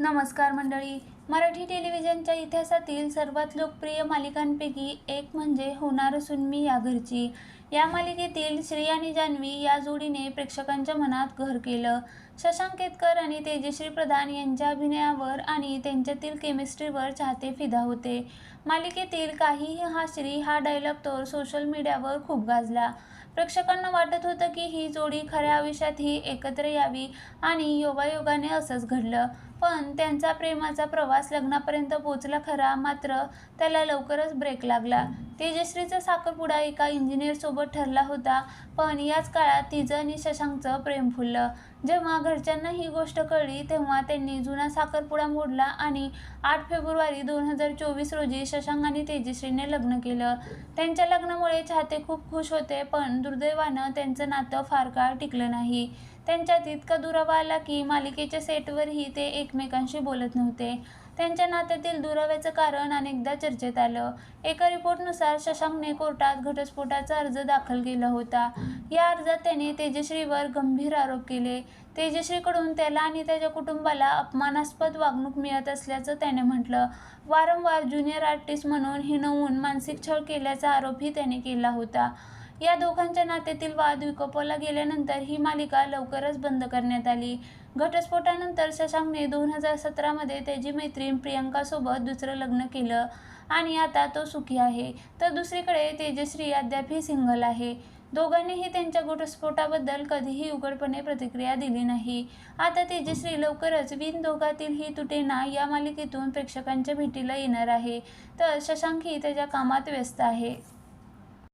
नमस्कार मंडळी. मराठी टेलिव्हिजनच्या इतिहासातील सर्वात लोकप्रिय मालिकांपैकी एक म्हणजे होणार असून मी या घरची. या मालिकेतील श्री आणि जान्हवी या जोडीने प्रेक्षकांच्या मनात घर केलं. शशांक केतकर आणि तेजश्री प्रधान यांच्या अभिनयावर आणि त्यांच्यातील केमिस्ट्रीवर चाहते फिदा होते. मालिकेतील काहीही हा श्री हा डायलॉग तर सोशल मीडियावर खूप गाजला. प्रेक्षकांना वाटत होतं की ही जोडी खऱ्या आयुष्यात ही एकत्र यावी आणि योगायोगाने असंच घडलं. पण त्यांचा प्रेमाचा प्रवास प्रवास लग्नापर्यंत पोचला खरा मात्र त्याला लवकरच ब्रेक लागला. तेजश्रीचा साखरपुडा एका इंजिनियरसोबत ठरला होता पण याच काळात तिचं आणि शशांकचं प्रेम फुललं. जेव्हा घरच्यांना ही गोष्ट कळली तेव्हा त्यांनी जुना साखरपुडा मोडला आणि आठ फेब्रुवारी दोन हजार चोवीस रोजी शशांक आणि तेजश्रीने लग्न केलं. त्यांच्या लग्नामुळे चाहते खूप खुश होते पण दुर्दैवानं त्यांचं नातं फार काळ टिकलं नाही. त्यांच्यात इतका दुरावा आला की मालिकेच्या सेटवरही ते एकमेकांशी बोलत नव्हते. त्यांच्या नात्यातील दुराव्याचं कारण अनेकदा चर्चेत आलं. एका रिपोर्टनुसार शशांकने कोर्टात घटस्फोटाचा अर्ज दाखल केला होता. या अर्जात त्याने तेजश्रीवर गंभीर आरोप केले. तेजश्रीकडून त्याला आणि त्याच्या कुटुंबाला अपमानास्पद वागणूक मिळत असल्याचं त्याने म्हटलं. वारंवार ज्युनियर आर्टिस्ट म्हणून हिणवून मानसिक छळ केल्याचा आरोपही त्याने केला होता. या दोघांच्या नात्यातील वाद विकोपाला गेल्यानंतर ही मालिका लवकरच बंद करण्यात आली. घटस्फोटानंतर शशांकने दोन हजार सतरामध्ये त्याची मैत्रीण प्रियंकासोबत दुसरं लग्न केलं आणि आता तो सुखी आहे. तर दुसरीकडे तेजश्री अद्यापही सिंगल आहे. दोघांनीही त्यांच्या घटस्फोटाबद्दल कधीही उघडपणे प्रतिक्रिया दिली नाही. आता तेजश्री लवकरच विन दोघातील ही तुटेना या मालिकेतून प्रेक्षकांच्या भेटीला येणार आहे. तर शशांकही त्याच्या कामात व्यस्त आहे.